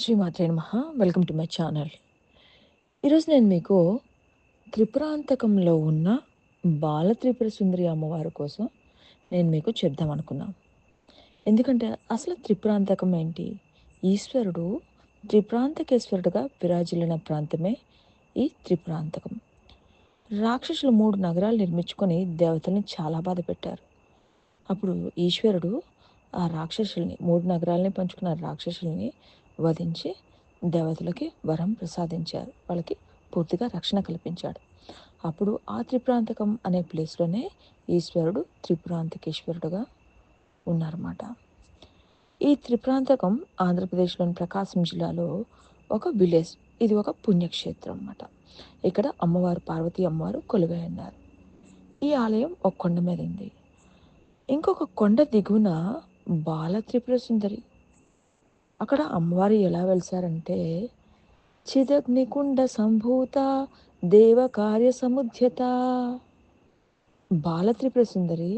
శ్రీమాత్రే నమః. Welcome to my channel ఈరోజు నేను మీకు త్రిపురాంతకంలో ఉన్న బాల త్రిపుర సుందరి అమ్మవారి కోసం నేను మీకు చెప్దాం అనుకున్నాను. ఎందుకంటే అసలు త్రిపురాంతకం ఏంటి? ఈశ్వరుడు త్రిపురాంతకేశ్వరుడుగా విరాజిల్లిన ప్రాంతమే ఈ త్రిపురాంతకం. రాక్షసులు మూడు నగరాలు నిర్మించుకొని దేవతల్ని చాలా బాధ పెట్టారు. అప్పుడు ఈశ్వరుడు ఆ రాక్షసుల్ని మూడు నగరాలని పంచుకున్న రాక్షసుల్ని వధించి దేవతలకి వరం ప్రసాదించారు. వాళ్ళకి పూర్తిగా రక్షణ కల్పించాడు. అప్పుడు ఆ త్రిప్రాంతకం అనే ప్లేస్లోనే ఈశ్వరుడు త్రిపురాంతకేశ్వరుడుగా ఉన్నారన్నమాట. ఈ త్రిప్రాంతకం ఆంధ్రప్రదేశ్లోని ప్రకాశం జిల్లాలో ఒక విలేజ్. ఇది ఒక పుణ్యక్షేత్రం అన్నమాట. ఇక్కడ అమ్మవారు పార్వతీ అమ్మవారు కొలువై ఉన్నారు ఈ ఆలయం ఒక కొండ మీద ఉంది. ఇంకొక కొండ దిగువన బాల త్రిపుర సుందరి అక్కడ అమ్మవారు ఎలా వెలిసారంటే చిదగ్నికుండ సంభూత దేవ కార్య సముద్యత. బాలత్రిపుర సుందరి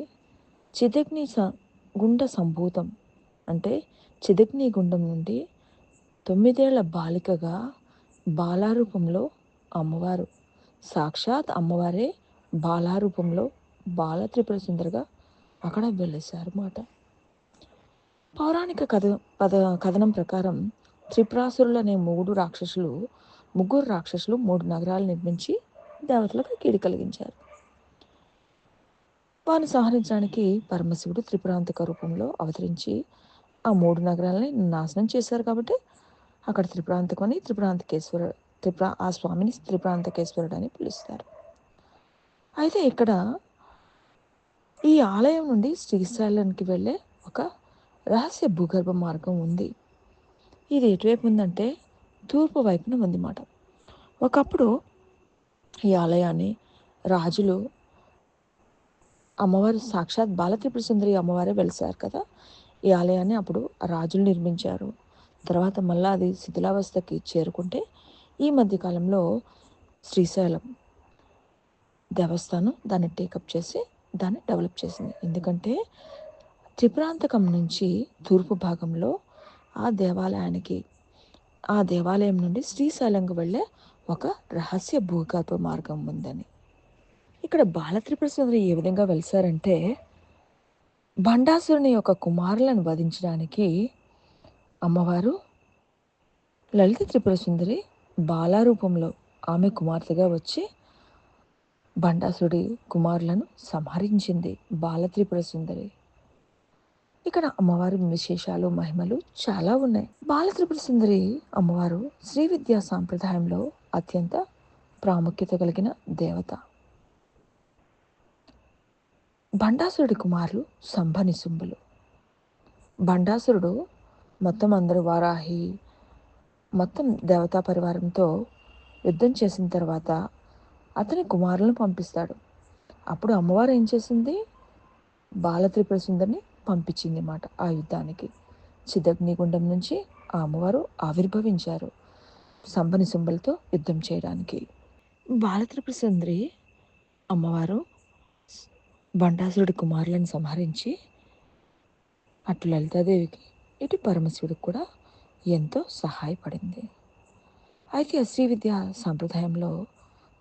చిదగ్ని స గుండ సంభూతం. అంటే చిదగ్ని గుండం నుండి తొమ్మిదేళ్ళ బాలికగా బాలారూపంలో అమ్మవారు. సాక్షాత్ అమ్మవారే బాలారూపంలో బాల త్రిపుర సుందరిగా అక్కడ వెలిసారు మాట పౌరాణిక కథ పద కథనం ప్రకారం త్రిపురాసురులు అనే మూడు రాక్షసులు ముగ్గురు రాక్షసులు మూడు నగరాలు నిర్మించి దేవతలకు కీడి కలిగించారు. వారిని సంహరించడానికి పరమశివుడు త్రిపురాంతక రూపంలో అవతరించి ఆ మూడు నగరాలని నాశనం చేశారు కాబట్టి అక్కడ త్రిపురాంతకం అని త్రిపురాంతకేశ్వర త్రిపుర ఆ స్వామిని త్రిపురాంతకేశ్వరుడు అని పిలుస్తారు. అయితే ఇక్కడ ఈ ఆలయం నుండి శ్రీశైలానికి వెళ్ళే ఒక రహస్య భూగర్భ మార్గం ఉంది. ఇది ఎటువైపు ఉందంటే తూర్పు వైపున ఉందన్నమాట. ఒకప్పుడు ఈ ఆలయాన్ని రాజులు అమ్మవారు సాక్షాత్ బాలత్రిపుర సుందరి అమ్మవారే వెలిసారు కదా. ఈ ఆలయాన్ని అప్పుడు రాజులు నిర్మించారు. తర్వాత మళ్ళీ అది శిథిలావస్థకి చేరుకుంటే ఈ మధ్యకాలంలో శ్రీశైలం దేవస్థానం దాన్ని టేకప్ చేసి దాన్ని డెవలప్ చేసింది. ఎందుకంటే త్రిపురాంతకం నుంచి తూర్పు భాగంలో ఆ దేవాలయానికి ఆ దేవాలయం నుండి శ్రీశైలంకు వెళ్ళే ఒక రహస్య భూగర్భ మార్గం ఉందని. ఇక్కడ బాలత్రిపుర సుందరి ఏ విధంగా వెలిసారంటే భండాసురుని యొక్క కుమారులను వధించడానికి అమ్మవారు లలిత త్రిపుర సుందరి బాలారూపంలో ఆమె కుమార్తెగా వచ్చి బండాసుడి కుమారులను సంహరించింది బాలత్రిపుర సుందరి. ఇక్కడ అమ్మవారి విశేషాలు మహిమలు చాలా ఉన్నాయి. బాలత్రిపుర సుందరి అమ్మవారు శ్రీ విద్యా సాంప్రదాయంలో అత్యంత ప్రాముఖ్యత కలిగిన దేవత. బండాసురుడి కుమారులు సంభని శుంభులు బండాసురుడు మొత్తం అందరూ వారాహి మొత్తం దేవతా పరివారంతో యుద్ధం చేసిన తర్వాత అతని కుమారులను పంపిస్తాడు. అప్పుడు అమ్మవారు ఏం చేసింది? బాలత్రిపుర సుందరిని పంపించింది అన్నమాట ఆ యుద్ధానికి. చిదగ్నిగుండం నుంచి ఆ అమ్మవారు ఆవిర్భవించారు సంబని సుంబలతో యుద్ధం చేయడానికి. బాలత్రిపుర సుందరి అమ్మవారు బండాసురుడి కుమారులను సంహరించి అటు లలితాదేవికి ఇటు పరమశివుడికి కూడా ఎంతో సహాయపడింది. అయితే శ్రీ విద్య సాంప్రదాయంలో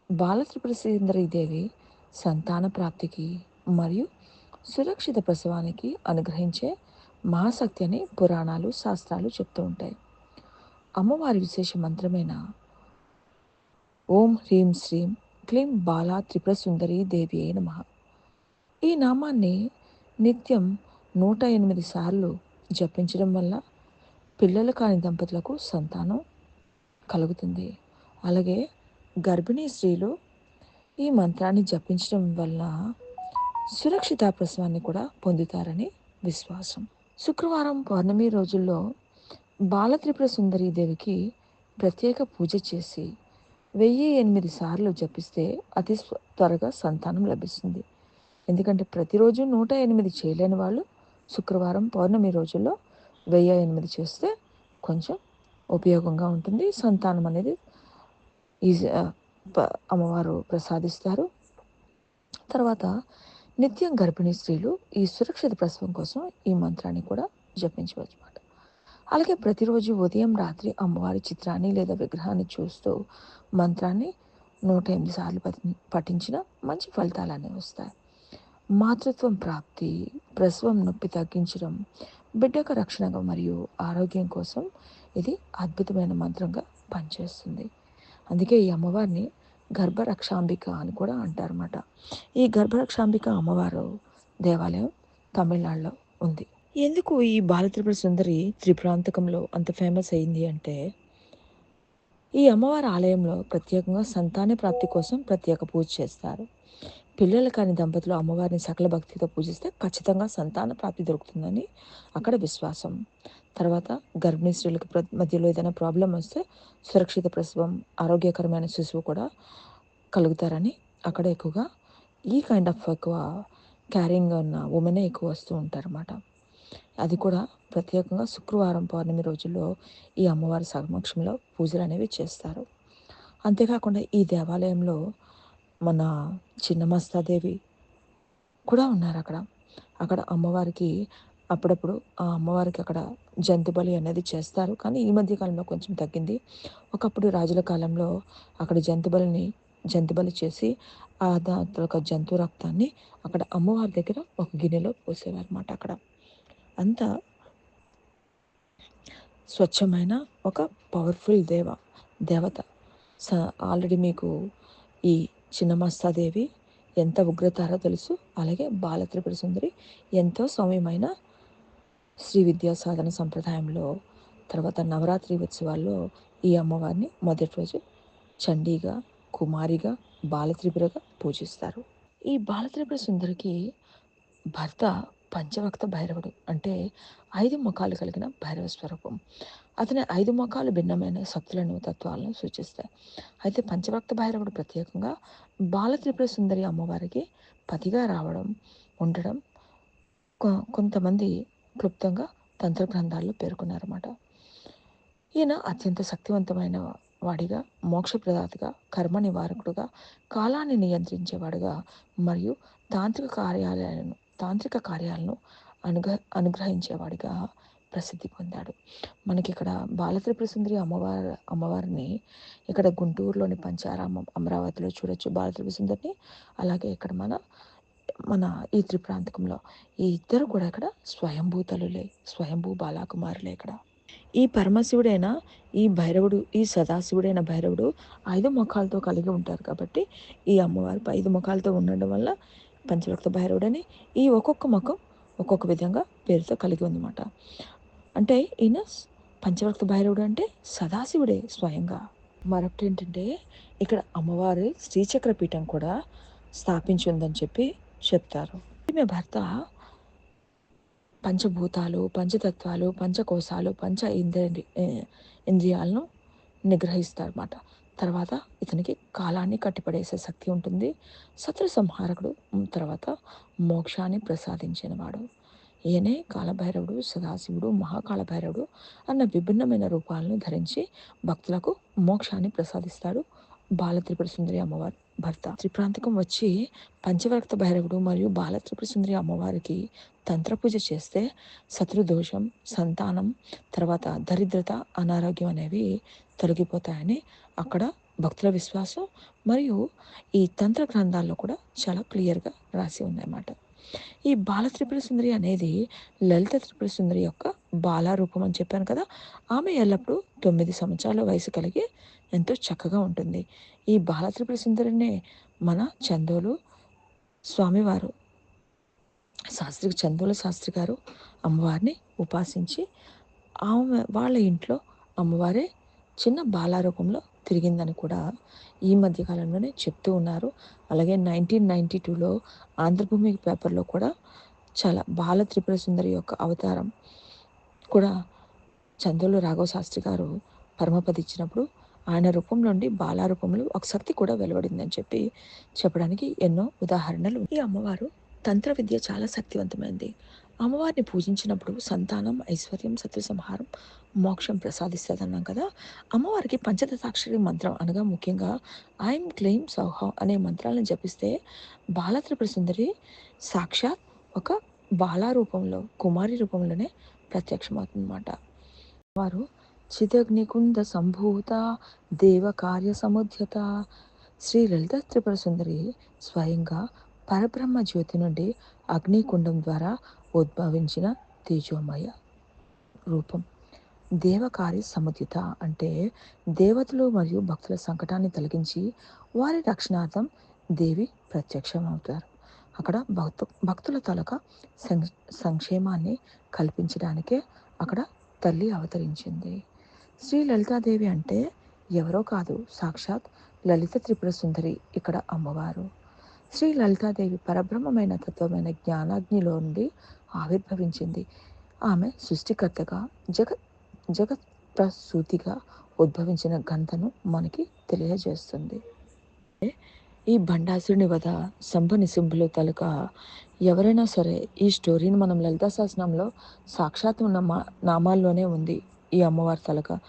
బాలత్రిపుర సుందరీదేవి సంతాన ప్రాప్తికి మరియు సురక్షిత ప్రసవానికి అనుగ్రహించే మహాశక్తి అని పురాణాలు శాస్త్రాలు చెప్తూ ఉంటాయి. అమ్మవారి విశేష మంత్రమైన? ఓం హ్రీం శ్రీం క్లీం బాలా త్రిపుర సుందరి దేవి అయిన నమ. ఈ నామాన్ని నిత్యం నూట ఎనిమిది సార్లు జపించడం వల్ల పిల్లలు కాని దంపతులకు సంతానం కలుగుతుంది. అలాగే గర్భిణీ స్త్రీలు ఈ మంత్రాన్ని జపించడం వల్ల సురక్షిత ప్రసవాన్ని కూడా పొందుతారని విశ్వాసం. శుక్రవారం పౌర్ణమి రోజుల్లో బాలత్రిపుర సుందరి దేవికి ప్రత్యేక పూజ చేసి వెయ్యి ఎనిమిది సార్లు జపిస్తే అతి త్వరగా సంతానం లభిస్తుంది. ఎందుకంటే ప్రతిరోజు నూట ఎనిమిది చేయలేని వాళ్ళు శుక్రవారం పౌర్ణమి రోజుల్లో వెయ్యి ఎనిమిది చేస్తే కొంచెం ఉపయోగంగా ఉంటుంది. సంతానం అనేది ఈజీ అమ్మవారు ప్రసాదిస్తారు. తర్వాత నిత్యం గర్భిణీ స్త్రీలు ఈ సురక్షిత ప్రసవం కోసం ఈ మంత్రాన్ని కూడా జపించవచ్చు అన్నమాట అలాగే ప్రతిరోజు ఉదయం రాత్రి అమ్మవారి చిత్రాన్ని లేదా విగ్రహాన్ని చూస్తూ మంత్రాన్ని నూట ఎనిమిది సార్లు పఠి పఠించిన మంచి ఫలితాలు అనేవి వస్తాయి. మాతృత్వం ప్రాప్తి ప్రసవం నొప్పి తగ్గించడం బిడ్డకు రక్షణగా మరియు ఆరోగ్యం కోసం ఇది అద్భుతమైన మంత్రంగా పనిచేస్తుంది. అందుకే ఈ అమ్మవారిని గర్భరక్షాంబిక అని కూడా అంటారన్నమాట. ఈ గర్భరక్షాంబిక అమ్మవారు దేవాలయం తమిళనాడులో ఉంది. ఎందుకు ఈ బాలత్రిపుర సుందరి త్రిప్రాంతకంలో అంత ఫేమస్ అయింది అంటే ఈ అమ్మవారి ఆలయంలో ప్రత్యేకంగా సంతాన ప్రాప్తి కోసం ప్రత్యేక పూజ చేస్తారు. పిల్లలు కాని దంపతులు అమ్మవారిని సకల భక్తితో పూజిస్తే ఖచ్చితంగా సంతాన ప్రాప్తి దొరుకుతుందని అక్కడ విశ్వాసం. తర్వాత గర్భిణీ స్త్రీలకు మధ్యలో ఏదైనా ప్రాబ్లం వస్తే సురక్షిత ప్రసవం ఆరోగ్యకరమైన శిశువు కూడా కలుగుతారని అక్కడ ఎక్కువగా ఈ కైండ్ ఆఫ్ ఎక్కువ క్యారింగ్ ఉన్న ఉమెనే ఎక్కువ వస్తూ ఉంటారన్నమాట. అది కూడా ప్రత్యేకంగా శుక్రవారం పౌర్ణమి రోజుల్లో ఈ అమ్మవారి సమక్షంలో పూజలు అనేవి చేస్తారు. అంతేకాకుండా ఈ దేవాలయంలో మన చిన్నమస్తాదేవి కూడా ఉన్నారు అక్కడ. అక్కడ అమ్మవారికి అప్పుడప్పుడు ఆ అమ్మవారికి అక్కడ జంతు బలి అనేది చేస్తారు. కానీ ఈ మధ్య కాలంలో కొంచెం తగ్గింది. ఒకప్పుడు రాజుల కాలంలో అక్కడ జంతు బలిని జంతు బలి చేసి ఆ దాంట్లో జంతు రక్తాన్ని అక్కడ అమ్మవారి దగ్గర ఒక గిన్నెలో పోసేవారు అన్నమాట అక్కడ. అంత స్వచ్ఛమైన ఒక పవర్ఫుల్ దేవ దేవత. స ఆల్రెడీ మీకు ఈ చిన్నమస్తాదేవి ఎంత ఉగ్రతారో తెలుసు. అలాగే బాలత్రిపుర సుందరి ఎంతో సౌమ్యమైన శ్రీ విద్యా సాధన సంప్రదాయంలో తర్వాత నవరాత్రి ఉత్సవాల్లో ఈ అమ్మవారిని మొదటి రోజు చండీగా కుమారిగా బాలత్రిపురగా పూజిస్తారు. ఈ బాలత్రిపుర సుందరికి భర్త పంచవక్త భైరవుడు అంటే ఐదు ముఖాలు కలిగిన భైరవ స్వరూపం. అతని ఐదు ముఖాలు భిన్నమైన శక్తులను తత్వాలను సూచిస్తాయి. అయితే పంచవక్త భైరవుడు ప్రత్యేకంగా బాలత్రిపుర సుందరి అమ్మవారికి పతిగా రావడం ఉండడం కొంతమంది క్లుప్తంగా తంత్ర గ్రంథాల్లో పేర్కొన్నారన్నమాట. ఈయన అత్యంత శక్తివంతమైన వాడిగా మోక్షప్రదాతగా కర్మ నివారకుడుగా కాలాన్ని నియంత్రించేవాడుగా మరియు తాంత్రిక కార్యాలయాలను తాంత్రిక కార్యాలను అనుగ్ర అనుగ్రహించేవాడిగా ప్రసిద్ధి పొందాడు. మనకి ఇక్కడ బాలత్రిపుర సుందరి అమ్మవారి అమ్మవారిని ఇక్కడ గుంటూరులోని పంచారామం అమరావతిలో చూడొచ్చు. బాలత్రిపుర సుందరిని అలాగే ఇక్కడ మన మన ఈ త్రిప్రాంతకంలో ఈ ఇద్దరు కూడా ఇక్కడ స్వయంభూతలులే స్వయంభూ బాలాకుమారులే ఇక్కడ. ఈ పరమశివుడైన ఈ భైరవుడు ఈ సదాశివుడైన భైరవుడు ఐదు ముఖాలతో కలిగి ఉంటారు కాబట్టి ఈ అమ్మవారి ఐదు ముఖాలతో ఉండడం వల్ల పంచభక్త భైరవుడని ఈ ఒక్కొక్క ముఖం ఒక్కొక్క విధంగా పేరుతో కలిగి ఉందన్నమాట. అంటే ఈయన పంచభక్త భైరవుడు అంటే సదాశివుడే స్వయంగా. మరొకటి ఏంటంటే ఇక్కడ అమ్మవారి శ్రీచక్ర పీఠం కూడా స్థాపించి ఉందని చెప్పి చెప్తారు. ఈమె భర్త పంచభూతాలు పంచతత్వాలు పంచకోశాలు పంచ ఇంద్రి ఇంద్రియాలను నిగ్రహిస్తారన్నమాట. తర్వాత ఇతనికి కాలాన్ని కట్టిపడేసే శక్తి ఉంటుంది. శత్రు సంహారకుడు తర్వాత మోక్షాన్ని ప్రసాదించినవాడు ఈయనే కాలభైరవుడు సదాశివుడు మహాకాలభైరవుడు అన్న విభిన్నమైన రూపాలను ధరించి భక్తులకు మోక్షాన్ని ప్రసాదిస్తాడు. బాలత్రిపుర సుందరి అమ్మవారి భర్త. త్రిప్రాంతకం వచ్చి పంచవర్క్త భైరవుడు మరియు బాలత్రిపుర సుందరి అమ్మవారికి తంత్ర పూజ చేస్తే శత్రుదోషం సంతానం తర్వాత దరిద్రత అనారోగ్యం అనేవి తొలగిపోతాయని అక్కడ భక్తుల విశ్వాసం మరియు ఈ తంత్ర గ్రంథాల్లో కూడా చాలా క్లియర్గా రాసి ఉన్నాయన్నమాట ఈ బాల త్రిపుర సుందరి అనేది లలిత త్రిపుర సుందరి యొక్క బాలారూపం అని చెప్పాను కదా ఆమె ఎల్లప్పుడూ తొమ్మిది సంవత్సరాల వయసు కలిగి ఎంతో చక్కగా ఉంటుంది. ఈ బాలత్రిపుర సుందరినే మన చందోలు స్వామివారు శాస్త్రి చందోల శాస్త్రి గారు అమ్మవారిని ఉపాసించి ఆమె వాళ్ళ ఇంట్లో అమ్మవారే చిన్న బాలారూపంలో తిరిగిందని కూడా ఈ మధ్య కాలంలోనే చెప్తూ ఉన్నారు. అలాగే నైన్టీన్ నైంటీ టూలో ఆంధ్రభూమి పేపర్లో కూడా చాలా బాల త్రిపుర సుందరి యొక్క అవతారం కూడా చంద్రులు రాఘవ శాస్త్రి గారు పరమపది ఇచ్చినప్పుడు ఆయన రూపం నుండి బాలారూపంలో ఒక శక్తి కూడా వెలువడిందని చెప్పి చెప్పడానికి ఎన్నో ఉదాహరణలు ఈ అమ్మవారు తంత్ర విద్య చాలా శక్తివంతమైంది. అమ్మవారిని పూజించినప్పుడు సంతానం ఐశ్వర్యం సత్యసంహారం మోక్షం ప్రసాదిస్తుంది అన్నాం కదా. అమ్మవారికి పంచదశాక్షరి మంత్రం అనగా ముఖ్యంగా ఐం క్లెయిమ్ సౌహ అనే మంత్రాలను జపిస్తే బాలత్రిపుర సుందరి సాక్షాత్ ఒక బాలా రూపంలో కుమారి రూపంలోనే ప్రత్యక్షమవుతుందన్నమాట. వారు చిదగ్నికుండ సంభూత దేవకార్య సముద్యత. శ్రీ లలిత త్రిపుర సుందరి స్వయంగా పరబ్రహ్మ జ్యోతి నుండి అగ్నికుండం ద్వారా ఉద్భవించిన తేజోమయ రూపం. దేవకారి సముదిత అంటే దేవతలు మరియు భక్తుల సంకటాన్ని తొలగించి వారి రక్షణార్థం దేవి ప్రత్యక్షమవుతారు. అక్కడ భక్తు భక్తుల తలక సంక్షేమాన్ని కల్పించడానికే అక్కడ తల్లి అవతరించింది. శ్రీ లలితాదేవి అంటే ఎవరో కాదు సాక్షాత్ లలిత త్రిపుర సుందరి ఇక్కడ అమ్మవారు. శ్రీ లలితాదేవి పరబ్రహ్మమైన తత్వమైన జ్ఞానాగ్నిలో నుండి ఆవిర్భవించింది. ఆమె సృష్టికర్తగా జగత్ జగత్ ప్రసూతిగా ఉద్భవించిన గంధను మనకి తెలియజేస్తుంది. ఈ బండాసుని వధ సంభ నిసింబులు తలుక ఎవరైనా సరే ఈ స్టోరీని మనం లలితా శాసనంలో సాక్షాత్ ఉన్న మా నామాల్లోనే ఉంది. ఈ అమ్మవారి తలక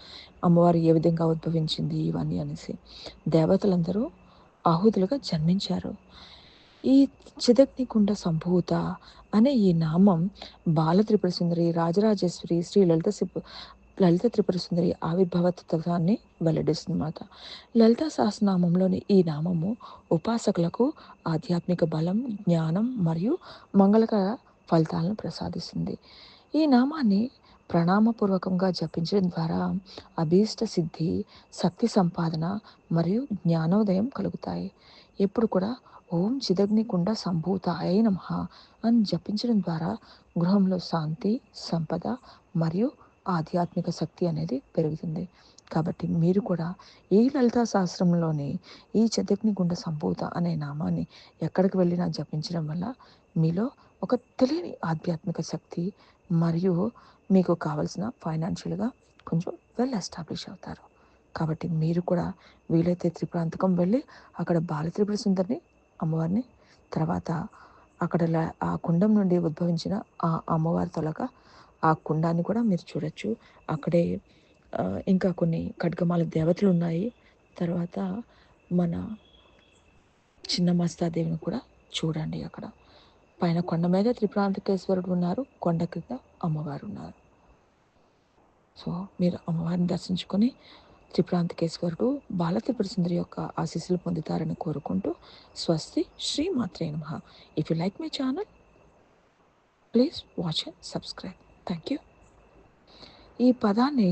అమ్మవారు ఏ విధంగా ఉద్భవించింది ఇవన్నీ అనేసి. దేవతలందరూ ఆహుతులుగా జన్మించారు. ఈ చిదగ్నికుండ సంభూత అనే ఈ నామం బాల త్రిపుర సుందరి రాజరాజేశ్వరి శ్రీ లలిత లలిత త్రిపుర సుందరి ఆవిర్భావ తత్వాన్ని వెల్లడిస్తుందన్నమాట. లలిత సహస్రనామంలోని ఈ నామము ఉపాసకులకు ఆధ్యాత్మిక బలం జ్ఞానం మరియు మంగళకర ఫలితాలను ప్రసాదిస్తుంది. ఈ నామాన్ని ప్రణామపూర్వకంగా జపించడం ద్వారా అభీష్ట సిద్ధి శక్తి సంపాదన మరియు జ్ఞానోదయం కలుగుతాయి. ఎప్పుడు కూడా ఓం చిదగ్నికుండ సంభూత అయ నమ అని జపించడం ద్వారా గృహంలో శాంతి సంపద మరియు ఆధ్యాత్మిక శక్తి అనేది పెరుగుతుంది. కాబట్టి మీరు కూడా ఈ లలితా శాస్త్రంలోని ఈ చదగ్ని గుండ సంభూత అనే నామాన్ని ఎక్కడికి వెళ్ళినా జపించడం వల్ల మీలో ఒక తెలియని ఆధ్యాత్మిక శక్తి మరియు మీకు కావాల్సిన ఫైనాన్షియల్గా కొంచెం వెల్ ఎస్టాబ్లిష్ అవుతారు. కాబట్టి మీరు కూడా వీలైతే త్రిపురాంతకం వెళ్ళి అక్కడ బాల త్రిపుర సుందరిని అమ్మవారిని తర్వాత అక్కడ ఆ కుండం నుండి ఉద్భవించిన ఆ అమ్మవారి తొలక ఆ కుండాన్ని కూడా మీరు చూడొచ్చు. అక్కడే ఇంకా కొన్ని ఖడ్గమాల దేవతలు ఉన్నాయి. తర్వాత మన చిన్న మస్తాదేవిని కూడా చూడండి అక్కడ. పైన కొండ మీద త్రిపురాంతకేశ్వరుడు ఉన్నారు కొండ కింద అమ్మవారు ఉన్నారు. సో మీరు అమ్మవారిని దర్శించుకొని త్రిపురాంతకేశ్వరుడు బాల త్రిపుర సుందరి యొక్క ఆశీస్సులు పొందుతారని కోరుకుంటూ స్వస్తి శ్రీ మాత్రే నమ. If you like my channel please watch and subscribe thank you ఈ పదాన్ని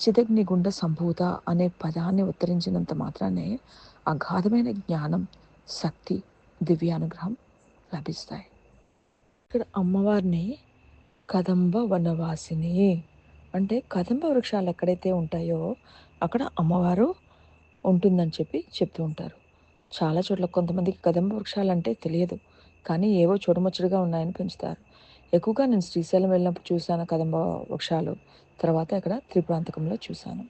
చిదగ్ని గుండ సంభూత అనే పదాన్ని ఉత్తరించినంత మాత్రానే అగాధమైన జ్ఞానం శక్తి దివ్యానుగ్రహం లభిస్తాయి. ఇక్కడ అమ్మవారిని కదంబ వనవాసిని అంటే కదంబ వృక్షాలు ఎక్కడైతే ఉంటాయో అక్కడ అమ్మవారు ఉంటుందని చెప్పి చెప్తూ ఉంటారు. చాలా చోట్ల కొంతమందికి కదంబ వృక్షాలు అంటే తెలియదు. కానీ ఏవో చూడముచ్చడిగా ఉన్నాయని పెంచుతారు. ఎక్కువగా నేను శ్రీశైలం వెళ్ళినప్పుడు చూశాను కదంబ వృక్షాలు. తర్వాత ఇక్కడ త్రిపురాంతకంలో చూశాను.